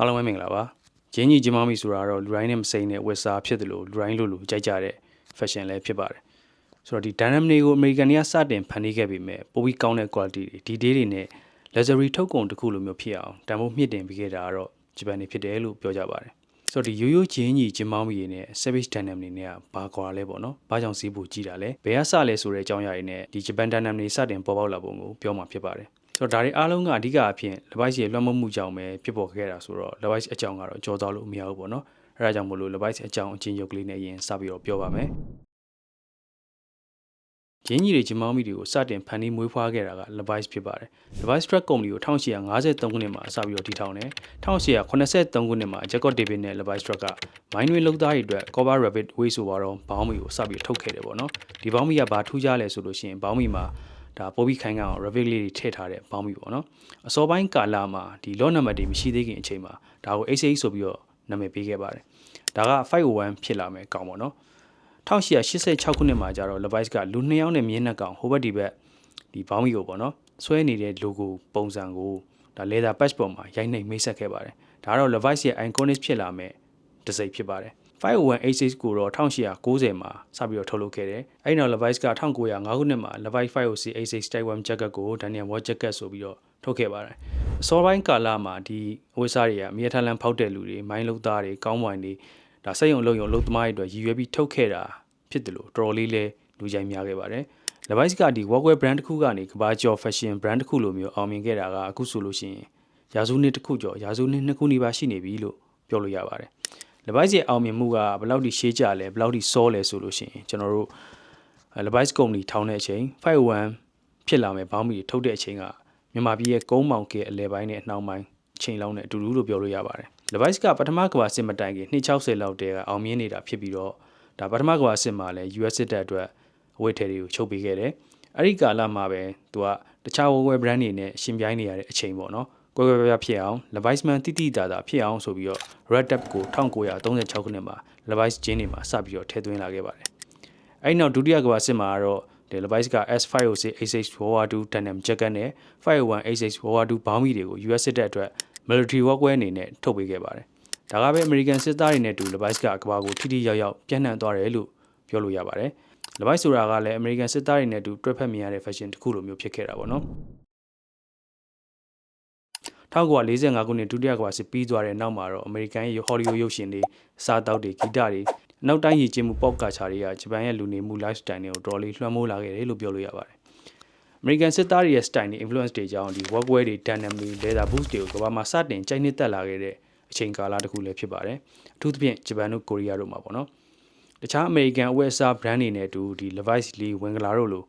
အားလုံးပဲမင်္ဂလာပါဂျင်းကြီးဂျင်းမောင်မီဆိုတာတော့လူတိုင်းနဲ့မစိမ့်တဲ့ဝက်စာဖြစ်တယ်လို့လူတိုင်းလို့လူကြိုက်ကြတဲ့ fashion လည်းဖြစ်ပါတယ်ဆိုတော့ဒီ denim တွေကို American တွေကစတင်ဖန်တီးခဲ့ပြီးမဲ့ပိုပြီးကောင်းတဲ့ quality တွေဒီ day တွေနဲ့ luxury ထုတ်ကုန်တစ်ခုလိုမျိုးဖြစ်အောင်တန်ဖိုးမြင့်တင်ပေးခဲ့တာကတော့ဂျပန်နေဖြစ်တယ်လို့ပြောကြပါတယ်ဆိုတော့ဒီရိုးရိုးဂျင်းကြီးဂျင်းမောင်းမီတွေနဲ့ savage denim တွေနဲ့ကဘာကွာလဲပေါ့နော်။ဘာကြောင့်စီးဖို့ကြီးတာလဲ။ဘယ်ကစလဲဆိုတဲ့အကြောင်းအရာတွေနဲ့ဒီဂျပန် denim တွေစတင်ပေါ်ပေါက်လာပုံကိုပြောမှာဖြစ်ပါတယ်။ ဆိုတော့ဒါတွေအားလုံးကအဓိကအဖြစ် device ရဲ့လွှမ်းမိုးမှုကြောင့်ပဲဖြစ်ပေါ်ခဲ့တာဆိုတော့ device အကြောင်းကတော့ကြောသွားလို့မရဘူးပေါ့နော်။အဲဒါကြောင့်မို့လို့ device အကြောင်းအချင်းရုပ်ကလေးနဲ့ရင်စပြီးတော့ပြောပါမယ်။ဂျင်းကြီးတွေဂျမောင်းမီတွေကိုစတင်ဖန်တီးမွေးဖွားခဲ့တာက Levi's ဖြစ်ပါတယ်။ Levi's Truck Company ကို1853ခုနှစ်မှာစပြီးတော့တည်ထောင်တယ်။1883ခုနှစ်မှာ Jacob David နဲ့ Levi's Truck ကမိုင်းတွင်လုပ်သားတွေအတွက် Cobra Rabbit ဝေးဆိုပါတော့ဘောင်းမီကိုစပြီးထုတ်ခဲ့တယ်ပေါ့နော်။ဒီဘောင်းမီကဘာထူးခြားလဲဆိုလို့ရှိရင်ဘောင်းမီမှာ ဒါပိုပြီးခိုင်ခံအောင် Rabbit လေးတွေထည့်ထားတဲ့ဘောင်းမီပေါ့နော်။အစောပိုင်းကာလမှာဒီ lot number တွေမရှိသေးခင်အချိန်မှာဒါကို XH ဆိုပြီးတော့နာမည်ပေးခဲ့ပါတယ်။ဒါက501ဖြစ်လာမယ်ကောင်းပေါ့နော်။1886ခုနှစ်မှာကျတော့ Levi's ကလူနှစ်ယောက်နဲ့မြင်းနှစ်ကောင်ဟိုဘက်ဒီဘက်ဒီဘောင်းမီကိုပေါ့နော်ဆွဲနေတဲ့ logo ပုံစံကိုဒါ leather patch ပေါ်မှာရိုက်နှိပ်မိတ်ဆက်ခဲ့ပါတယ်ဒါကတော့ Levi's ရဲ့ iconic ဖြစ်လာမဲ့တစ်စိတ်ဖြစ်ပါတယ် 50186ကိုတော့1890မှာစပြီးတော့ထုတ်လုပ်ခဲ့တယ်။အဲဒီနောက် Levi's က1905ခုနှစ်မှာ Levi's 50686 Type 1 jacket ကို Daniel Ward jacket ဆိုပြီးတော့ထုတ်ခဲ့ပါတယ်။အစောပိုင်းကာလမှာဒီအဝတ်အစားတွေကမြေထလန်ဖောက်တဲ့လူတွေမိုင်းလုသားတွေကောင်းပွိုင်တွေဒါစိတ်ယုံလုံယုံလုံသမားတွေအတွက်ရည်ရွယ်ပြီးထုတ်ခဲ့တာဖြစ်တယ်လို့တော်တော်လေးလဲလူကြိုက်များခဲ့ပါတယ်။ Levi's ကဒီ workwear brand တစ်ခုကနေကမ္ဘာကျော် fashion brand တစ်ခုလိုမျိုးအောင်မြင်ခဲ့တာကအခုဆိုလို့ရှိရင်ရာစုနှစ်တစ်ခုကျော်ရာစုနှစ်နှစ်ခုနီးပါးရှိနေပြီလို့ပြောလို့ရပါတယ်။ Levi's ရဲ့အောင်မြင်မှုကဘယ်လောက်ထိရှေးကြလဲဘယ်လောက်ထိစောလဲဆိုလို့ရှိရင်ကျွန်တော်တို့ Levi's company ထောင်တဲ့အချိန်51ဖြစ်လာမယ်ဘောင်းမီထုတ်တဲ့အချိန်ကမြန်မာပြည်ရဲ့ကုန်းမောင်ကဲအလဲပိုင်းနဲ့အနှောင်းပိုင်းချိန်လောင်းနဲ့အတူတူလို့ပြောလို့ရပါတယ်။ Levi's ကပထမကမ္ဘာစစ်မတိုင်ခင်260လောက်တည်းကအောင်မြင်နေတာဖြစ်ပြီးတော့ဒါပထမကမ္ဘာစစ်မှာလည်း US စစ်တပ်အတွက်အဝတ်ထည်တွေကိုချုပ်ပေးခဲ့တယ်။အဲ့ဒီကာလမှာပဲသူကတခြားဝယ်ဝယ် brand တွေနဲ့ရှင်ပြိုင်နေရတဲ့အချိန်ပေါ့နော်။ ကွဲကွဲပြားပြားဖြစ်အောင် Levi's man တိတိတသာဖြစ်အောင်ဆိုပြီးတော့ Red Tap ကို1936ခုနှစ်မှာ Levi's jean တွေမှာစပြီးတော့ထည့်သွင်းလာခဲ့ပါတယ်။အဲ့နောက်ဒုတိယကမ္ဘာစစ်မှာကတော့ဒီ Levi's က S506 86 World War II denim jacket နဲ့501 86 World War II ဘောင်းမီတွေကို US စစ်တပ်အတွက် military workwear အနေနဲ့ထုတ်ပေးခဲ့ပါတယ်။ဒါကပဲ American စစ်သားတွေနဲ့တူ Levi's ကကမ္ဘာကိုထိထိရောက်ရောက်ပြန့်နှံ့သွားတယ်လို့ပြောလို့ရပါတယ်။လပိုက်ဆိုတာကလည်း American စစ်သားတွေနဲ့အတူတွဲဖက်မြင်ရတဲ့ fashion တစ်ခုလိုမျိုးဖြစ်ခဲ့တာပေါ့နော်။ 1945ခုနှစ်ဒုတိယကမ္ဘာစစ်ပြီးသွားတဲ့နောက်မှာတော့ American ရဲ့ Hollywood ရုပ်ရှင်တွေအစားအသောက်တွေဂီတတွေနောက်တိုင်းရည်ကျင်းမှု pop culture တွေကဂျပန်ရဲ့လူနေမှု lifestyle တွေကိုတော်တော်လေးလွှမ်းမိုးလာခဲ့တယ်လို့ပြောလို့ရပါတယ်။ American စစ်သားတွေရဲ့ style တွေ influence တွေကြောင့်ဒီ workwear တွေ denim တွေ leather boots တွေကိုကမ္ဘာမှာစတင်ကြိုက်နှစ်သက်လာခဲ့တဲ့အချိန်ကာလတစ်ခုလည်းဖြစ်ပါတယ်။အထူးသဖြင့်ဂျပန်တို့ကိုရီးယားတို့မှာပေါ့နော်။တခြားအမေရိကန်အဝတ်အစား brand တွေနဲ့အတူဒီ Levi's Lee ဝင်ကလာတို့လို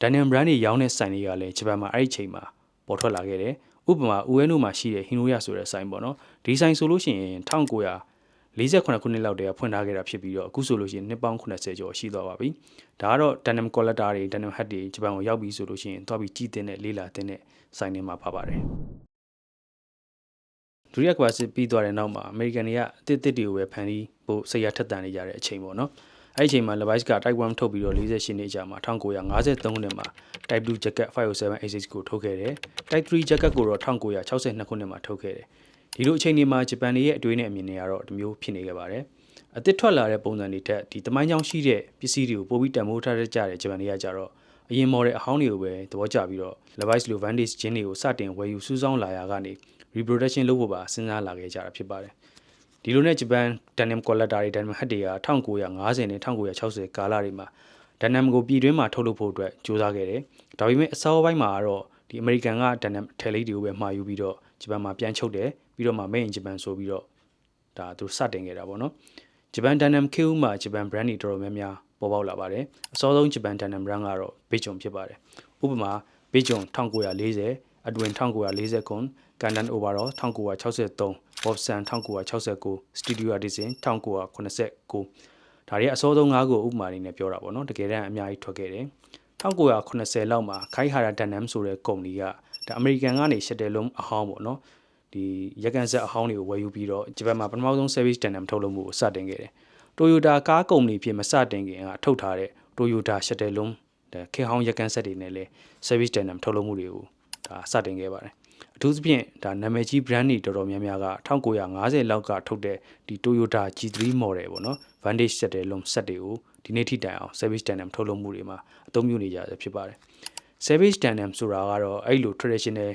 Denim brand တွေရောင်းတဲ့ဆိုင်တွေကလည်းဂျပန်မှာအဲ့ဒီချိန်မှာပေါ်ထွက်လာခဲ့တယ်။ ဥပမာဦးဝဲနိုမှာရှိတဲ့ Hinoya ဆိုတဲ့ဆိုင်ပေါ့နော်။ဒီဆိုင်ဆိုလို့ရှိရင်1948ခုနှစ်လောက်တည်းကဖွင့်ထားခဲ့တာဖြစ်ပြီးတော့အခုဆိုလို့ရှိရင်နှစ်ပေါင်း80ကျော်ရှိသွားပါပြီ။ဒါကတော့ denim collector တွေ denim hat တွေဂျပန်ကိုရောက်ပြီဆိုလို့ရှိရင်သွားပြီးကြည့်တဲ့လေးလာတဲ့ဆိုင်တွေမှာပါပါတယ်။ဒုတိယကမ္ဘာစစ်ပြီးသွားတဲ့နောက်မှာအမေရိကန်တွေကအသစ်အသစ်တွေကိုပဲဖန်ပြီးဖို့စိတ်ရထက်သန်နေကြတဲ့အချိန်ပေါ့နော် အဲ့ဒီအချိန်မှာ Levi's က Type 1ထုတ်ပြီးတော့48နှစ်ကြာမှာ1953ခုနှစ်မှာ Type 2 Jacket 507ကိုထုတ်ခဲ့တယ် Type 3 Jacket ကိုတော့1962ခုနှစ်မှာထုတ်ခဲ့တယ်ဒီလိုအချိန်တွေမှာဂျပန်တွေရဲ့အတွေးနဲ့အမြင်တွေကတော့ဒီမျိုးဖြစ်နေခဲ့ပါတယ်အသစ်ထွက်လာတဲ့ပုံစံတွေထက်ဒီတမိုင်းကြောင်းရှိတဲ့ပစ္စည်းတွေကိုပိုပြီးတန်ဖိုးထားကြတဲ့ဂျပန်တွေကကြတော့အရင် model အဟောင်းတွေကိုပဲသဘောကျပြီးတော့ Levi's လို Vantage ဂျင်းတွေကိုစတင်ဝယ်ယူစူးစောင်းလာရာကနေ reproduction လုပ်ဖို့ပါစဉ်းစားလာခဲ့ကြတာဖြစ်ပါတယ် ဒီလိုနဲ့ဂျပန် denim collector တွေ denim hat တွေက1950နဲ့1960ကာလတွေမှာ denim ကိုပြည်တွင်းမှာထုတ်လုပ်ဖို့အတွက်ကြိုးစားခဲ့တယ်ဒါပေမဲ့အစောပိုင်းမှာတော့ဒီ American က denim ထည်လေးတွေကိုပဲမှာယူပြီးတော့ဂျပန်မှာပြန်ချုပ်တယ်ပြီးတော့မှ made in Japan ဆိုပြီးတော့ဒါသူစတင်ခဲ့တာပေါ့နော်ဂျပန် denim ခေတ်ဦးမှာဂျပန် brand တွေတော်တော်များများပေါ်ပေါက်လာပါတယ်အစောဆုံးဂျပန် denim brand ကတော့ Beijing ဖြစ်ပါတယ်ဥပမာ Beijing 1940အတွင်1940ခုကန်ဒန် overall 1963 Bobson 1969 Studio Edition 1989ဒါတွေအစောဆုံး၅ခုဥပမာတွေနဲ့ပြောတာပေါ့နော်တကယ်တမ်းအများကြီးထွက်ခဲ့တယ်1980လောက်မှာခိုင်ဟာရာဒန်နမ်ဆိုတဲ့ကုမ္ပဏီကဒါအမေရိကန်ကနေရှက်တယ်လုံးအဟောင်းပေါ့နော်ဒီရကန်ဆက်အဟောင်းတွေကိုဝယ်ယူပြီးတော့ဂျပန်မှာပထမဆုံး service denim ထုတ်လုပ်မှုကိုစတင်ခဲ့တယ်။ Toyota ကားကုမ္ပဏီဖြစ်မစတင်ခင်ကထုတ်ထားတဲ့ Toyota ရှက်တယ်လုံးခေဟောင်းရကန်ဆက်တွေနဲ့လည်း service denim ထုတ်လုပ်မှုတွေကိုဒါစတင်ခဲ့ပါတယ်။အ ထထူးသဖြင့်ဒါနာမည်ကြီး brand တွေတော်တော်များများက1950လောက်ကထုတ်တဲ့ဒီ Toyota G3 model ပေါ့နော် Vantage ဆက်တဲ့လုံးဆက်တွေကိုဒီနေ့ထိတိုင်အောင် service tandem ထုတ်လုပ်မှုတွေမှာအသုံးပြုနေကြရဖြစ်ပါတယ် service tandem ဆိုတာကတော့အဲ့လို traditional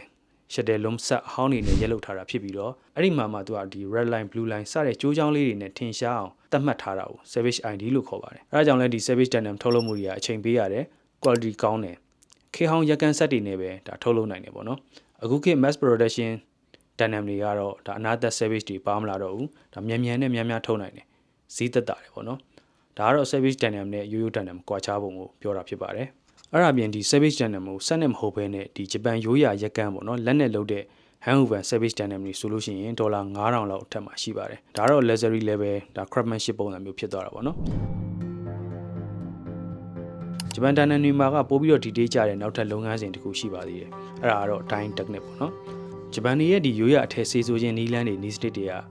ရှက်တယ်လုံးဆက်အဟောင်းနေနဲ့ရက်လုထားတာဖြစ်ပြီးတော့အဲ့ဒီမှာမှသူကဒီ red line blue line စတဲ့ကြိုးချောင်းလေးတွေနဲ့ထင်ရှားအောင်သတ်မှတ်ထားတာကို service ID လို့ခေါ်ပါတယ်အဲဒါကြောင့်လည်းဒီ service tandem ထုတ်လုပ်မှုတွေကအချိန်ပေးရတယ် quality ကောင်းတယ်ခေဟောင်းရက်ကန်ဆက်တွေနဲ့ပဲဒါထုတ်လုပ်နိုင်တယ်ပေါ့နော် အခုခေတ် mass production tandem တွေကတော့ဒါအနာသက် service တွေပါမလာတော့ဘူးဒါမြန်မြန်နဲ့များများထုတ်နိုင်တယ်ဈေးသက်သာတယ်ပေါ့နော်ဒါကတော့ service tandem နဲ့ရိုးရိုး tandem ကွာခြားပုံကိုပြောတာဖြစ်ပါတယ်အဲ့ဒါပြင်ဒီ service tandem ကိုစက်နဲ့မဟုတ်ဘဲနဲ့ဒီဂျပန်ရိုးရာရက်ကန်းပေါ့နော်လက်နဲ့လုပ်တဲ့ hand woven service tandem တွေဆိုလို့ရှိရင်ဒေါ်လာ9000လောက်အထက်မှာရှိပါတယ်ဒါတော့ luxury level ဒါ craftsmanship ပုံစံမျိုးဖြစ်သွားတာပေါ့နော် ဂျပန်တန်နန်တွေမှာကပို့ပြီးတော့ဒီတေးကြတဲ့နောက်ထပ်လုပ်ငန်းစဉ်တစ်ခုရှိပါသေးတယ်အဲ့ဒါကတော့ dyeing technique ပေါ့နော်ဂျပန်တွေရဲ့ဒီရိုးရာအထည်ဆေးဆိုခြင်းနီးလန်းတွေ needs တွေကတော်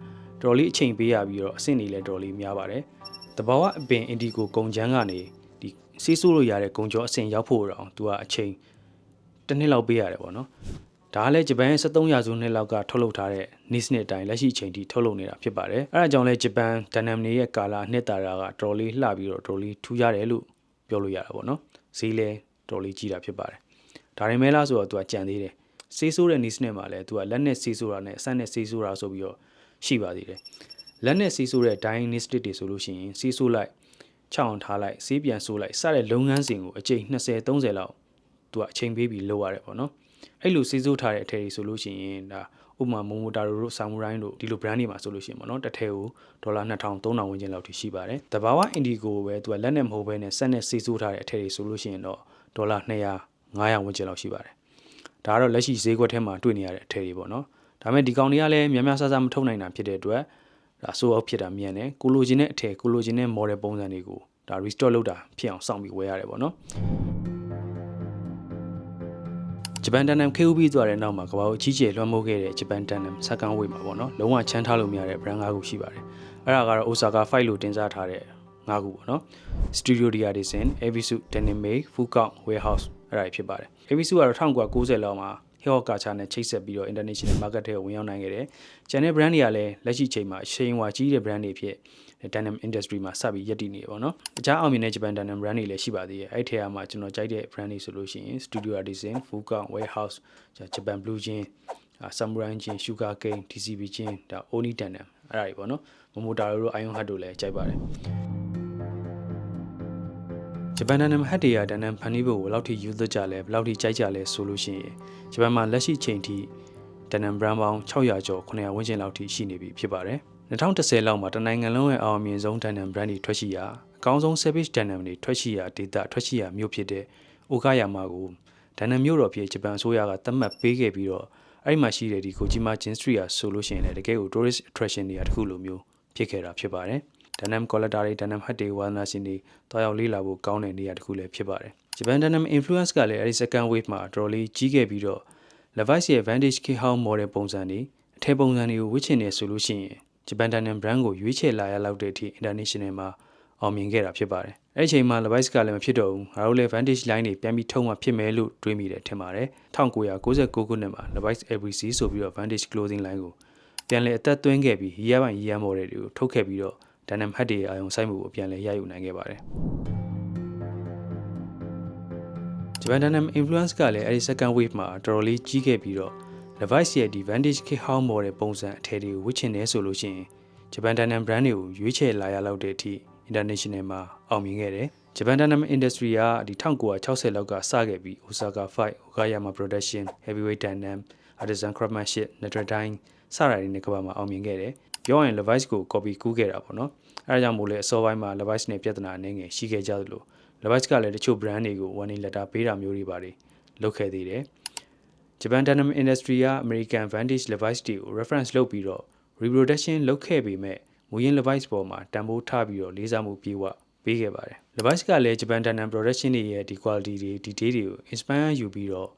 တော်လေးအချိန်ပေးရပြီးတော့အဆင့်တွေလည်းတော်တော်လေးများပါတယ်တဘာဝအပင် indigo ကုံချမ်းကနေဒီဆေးဆိုးလို့ရတဲ့ကုံကျော်အဆင့်ရောက်ဖို့တော့သူကအချိန်တစ်နှစ်လောက်ပေးရတယ်ပေါ့နော်ဒါကလည်းဂျပန်ရဲ့73ရာစုနှစ်လောက်ကထုတ်လုပ်ထားတဲ့ NIS နှစ်အတိုင်းလက်ရှိအချိန်ထိထုတ်လုပ်နေတာဖြစ်ပါတယ်အဲဒါကြောင့်လည်းဂျပန်ဒန်နမ်နေရဲ့ကာလာနှစ်တာရာကတော်တော်လေးလှပြီးတော့တော်တော်လေးထူးရတယ်လို့ ပြောလို့ရတာပေါ့နော်ဈေးလည်းတော်တော်လေးကြီးတာဖြစ်ပါတယ်ဒါရင်မဲလားဆိုတော့သူကကြံသေးတယ်ဆေးဆိုးတဲ့ NIS နှစ်မှာလည်းသူကလက်နဲ့ဆေးဆိုးတာနဲ့အဆက်နဲ့ဆေးဆိုးတာဆိုပြီးတော့ရှိပါသေးတယ်လက်နဲ့ဆေးဆိုးတဲ့ dynastic တွေဆိုလို့ရှိရင်ဆေးဆိုးလိုက်ချောင်းထားလိုက်ဆေးပြန်ဆိုးလိုက်စတဲ့လုပ်ငန်းစဉ်ကိုအကြိမ်20 30လောက် သူကအချိန်ပေးပြီးလုပ်ရတယ်ပေါ့နော်အဲ့လိုဆေးဆိုးထားတဲ့အထည်တွေဆိုလို့ရှိရင်ဒါဥပမာမိုမိုတာရိုတို့ဆာမူရိုင်းတို့ဒီလို brand တွေမှာဆိုလို့ရှိရင်ပေါ့နော်တစ်ထည်ကိုဒေါ်လာ2000 3000ဝန်းကျင်လောက်ထိရှိပါတယ်တဘာဝအင်ဒီကိုပဲသူကလက်နဲ့မဟုတ်ဘဲနဲ့ဆက်နဲ့ဆေးဆိုးထားတဲ့အထည်တွေဆိုလို့ရှိရင်တော့ဒေါ်လာ200 900ဝန်းကျင်လောက်ရှိပါတယ်ဒါကတော့လက်ရှိဈေးကွက်ထဲမှာတွေ့နေရတဲ့အထည်တွေပေါ့နော်ဒါပေမဲ့ဒီကောင်တွေကလည်းများများဆဆမထုတ်နိုင်တာဖြစ်တဲ့အတွက်ဒါဆိုအောက်ဖြစ်တာမြန်တယ်ကိုလိုချင်တဲ့အထည်ကိုလိုချင်တဲ့ model ပုံစံတွေကိုဒါ restore လုပ်တာဖြစ်အောင်စောင့်ပြီးဝယ်ရတယ်ပေါ့နော် ဂျပန်တန်နမ်ခေဦးပြီးသွားတဲ့နောက်မှာကမ္ဘာကိုကြီးကျယ်လွှမ်းမိုးခဲ့တဲ့ဂျပန်တန်နမ်စကန်ဝေးမှာပေါ့နော်လုံးဝချမ်းထားလို့မရတဲ့ brand ၅ခုရှိပါတယ်အဲ့ဒါကတော့ Osaka 5လို့တင်စားထားတဲ့၅ခုပေါ့နော် Studio Dia Design, Evisu Denim Make, Fukang Warehouse အဲ့ဒါဖြစ်ပါတယ် Evisu ကတော့1990လောက်မှာ Hero Culture နဲ့ချိတ်ဆက်ပြီးတော့ international market ထဲကိုဝင်ရောက်နိုင်ခဲ့တယ်။ကျန်တဲ့ brand တွေကလည်းလက်ရှိချိန်မှာရှိန်ဝါကြီးတဲ့ brand တွေဖြစ် denim industry မှာစပြီးရပ်တည်နေတယ်ပေါ့နော်။တခြားအောင်မြင်တဲ့ Japan denim brand တွေလည်းရှိပါသေးတယ်။အဲ့ထဲမှာကျွန်တော်ကြိုက်တဲ့ brand တွေဆိုလို့ရှိရင် Studio Artisan, Fukang Warehouse, Japan Blue Jean, Samurai Jean, Sugar Cane, DCB Jean ဒါ Oni denim အဲ့ဒါတွေပေါ့နော်။ Momotaro တို့ Iron Heart တို့လည်းကြိုက်ပါတယ်။ ဂျပန်ဒန်နမ်ဟတ်တေယာဒန်နမ်ဖန်နီးဖို့ဘယ်လောက်ထိယူသက်ကြလဲဘယ်လောက်ထိကြိုက်ကြလဲဆိုလို့ရှိရင်ဂျပန်မှာလက်ရှိချိန်ထိဒန်နမ်ဘရန်ပေါင်း600ကျော်900ဝန်းကျင်လောက်ထိရှိနေပြီဖြစ်ပါတယ်2010လောက်မှာတနိုင်ငံလုံးရဲ့အောင်မြင်ဆုံးဒန်နမ်ဘရန်တွေထွက်ရှိရာအကောင်းဆုံး service ဒန်နမ်တွေထွက်ရှိရာဒေတာထွက်ရှိရာမြို့ဖြစ်တဲ့အိုကာယာမာကိုဒန်နမ်မြို့တော်ဖြစ်ဂျပန်အစိုးရကသတ်မှတ်ပေးခဲ့ပြီးတော့အဲ့ဒီမှာရှိတဲ့ဒီကိုဂျီမာဂျင်စထရီယာဆိုလို့ရှိရင်လည်းတကယ်ကို tourist attraction တွေကတခုလိုမျိုးဖြစ်ခဲ့တာဖြစ်ပါတယ်။ ဒန်နမ်ကော်လက်တာတွေဒန်နမ်ဟတ်တွေဝါသနာရှင်တွေတွားရောက်လေ့လာဖို့ကောင်းတဲ့နေရာတစ်ခုလည်းဖြစ်ပါတယ်ဂျပန်ဒန်နမ် influence ကလည်းအဲဒီ second wave မှာတော်လေးကြီးခဲ့ပြီးတော့ Levi's ရဲ့ Vantage K House model ပုံစံတွေအထည်ပုံစံတွေကိုဝစ်ချင်နေဆိုလို့ရှိရင်ဂျပန်ဒန်နမ် brand ကိုရွေးချယ်လာရလောက်တဲ့အထိ international မှာအောင်မြင်ခဲ့တာဖြစ်ပါတယ်။အဲ့ဒီချိန်မှာ Levi's ကလည်းမဖြစ်တော့ဘူး။ငါတို့လည်း Vantage line တွေပြန်ပြီးထုံမှဖြစ်မယ်လို့တွေးမိတယ်ထင်ပါတယ်။1999ခုနှစ်မှာ Levi's ABC ဆိုပြီးတော့ Vantage clothing line ကိုပြန်လည်အသက်သွင်းခဲ့ပြီး year by year model တွေကိုထုတ်ခဲ့ပြီးတော့ ဒန်နမ်ဟတ်တွေအာရုံစိုက်မှုကိုပြန်လည်ရယူနိုင်ခဲ့ပါတယ်ဂျပန်ဒန်နမ် influence ကလည်းအဲဒီ second wave မှာတော်တော်လေးကြီးခဲ့ပြီးတော့ Levi's ရဲ့ဒီ Vantage Kit House model ပုံစံအထည်တွေကိုဝတ်ချင်တယ်ဆိုလို့ရှိရင်ဂျပန်ဒန်နမ် brand တွေကိုရွေးချယ်လာရလောက်တဲ့အထိ international မှာအောင်မြင်ခဲ့တယ်ဂျပန်ဒန်နမ် industry ကဒီ1960လောက်ကစခဲ့ပြီး Osaka 5 Okayama Production Heavyweight Denim Artisan Craftsmanship Notre Dame စတာတွေနဲ့ကမ္ဘာမှာအောင်မြင်ခဲ့တယ် ပြောရင် Levi's ကို copy ကူးခဲ့တာပေါ့နော်အဲဒါကြောင့်မို့လဲအစောပိုင်းမှာ Levi's နဲ့ပြဿနာအနေငယ်ရှိခဲ့ကြသလို Levi's ကလည်းတချို့ brand တွေကို warning letter ပေးတာမျိုးတွေပါတယ်လုပ်ခဲ့သေးတယ် Japan Denim Industry က American Vantage Levi's တွေကို reference လုပ်ပြီးတော့ reproduction လုပ်ခဲ့ပေမဲ့မူရင်း Levi's ပေါ်မှာတန်ဖိုးထားပြီးတော့လေးစားမှုပြေဝပေးခဲ့ပါတယ် Levi's ကလည်း Japan Denim production တွေရဲ့ဒီ quality တွေဒီ detail တွေကို inspire ယူပြီးတော့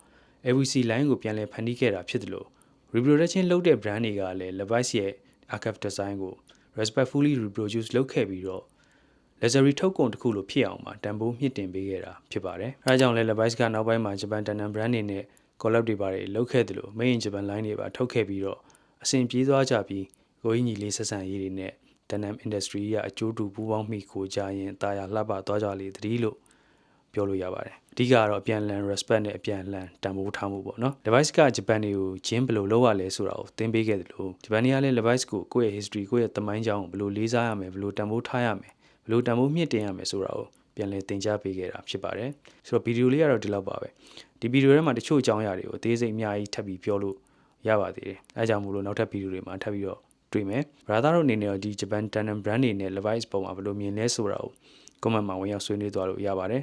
ABC line ကိုပြန်လည်ဖန်တီးခဲ့တာဖြစ်တယ်လို့ reproduction လုပ်တဲ့ brand တွေကလည်း Levi's ရဲ့ archive design ကို respectfully reproduce လုပ်ခဲ့ပြီးတော့ luxury ထုတ်ကုန်တစ်ခုလိုဖြစ်အောင်မှာတန်ဖိုးမြင့်တင်ပေးခဲ့တာဖြစ်ပါတယ်။အဲဒါကြောင့်လည်း Levi's ကနောက်ပိုင်းမှာ Japan Denim brand တွေနဲ့ collab တွေပါတယ်လောက်ခဲ့တယ်လို့ main Japan line တွေပါထုတ်ခဲ့ပြီးတော့အဆင်ပြေသွားကြပြီးကိုကြီးညီလေးဆက်ဆံရေးတွေနဲ့ Denim industry ကအကျိုးတူပူးပေါင်းမိကိုကြရင်တာယာလှပသွားကြလေသတည်းလို့ ပြောလို့ရပါတယ်အဓိကကတော့အပြန်အလှန် respect နဲ့အပြန်အလှန်တန်ဖိုးထားမှုပေါ့နော် device ကဂျပန်တွေကိုဂျင်းဘယ်လိုလုပ်ရလဲဆိုတာကိုသင်ပေးခဲ့တယ်လို့ဂျပန်တွေကလည်း device ကိုကိုယ့်ရဲ့ history ကိုယ့်ရဲ့သမိုင်းကြောင်းကိုဘယ်လိုလေးစားရမယ်ဘယ်လိုတန်ဖိုးထားရမယ်ဘယ်လိုတန်ဖိုးမြင့်တင်ရမယ်ဆိုတာကိုပြန်လည်သင်ကြားပေးခဲ့တာဖြစ်ပါတယ်ဆိုတော့ဗီဒီယိုလေးကတော့ဒီလောက်ပါပဲဒီဗီဒီယိုထဲမှာတချို့အကြောင်းအရာတွေကိုအသေးစိတ်အများကြီးထပ်ပြီးပြောလို့ရပါသေးတယ်အဲဒါကြောင့်မို့လို့နောက်ထပ်ဗီဒီယိုတွေမှာထပ်ပြီးတော့တွေ့မယ် brother တို့အနေနဲ့တော့ဒီ Japan Denim brand တွေနဲ့ Levi's ပုံမှာဘယ်လိုမြင်လဲဆိုတာကို comment မှာဝင်ရောက်ဆွေးနွေးသွားလို့ရပါတယ်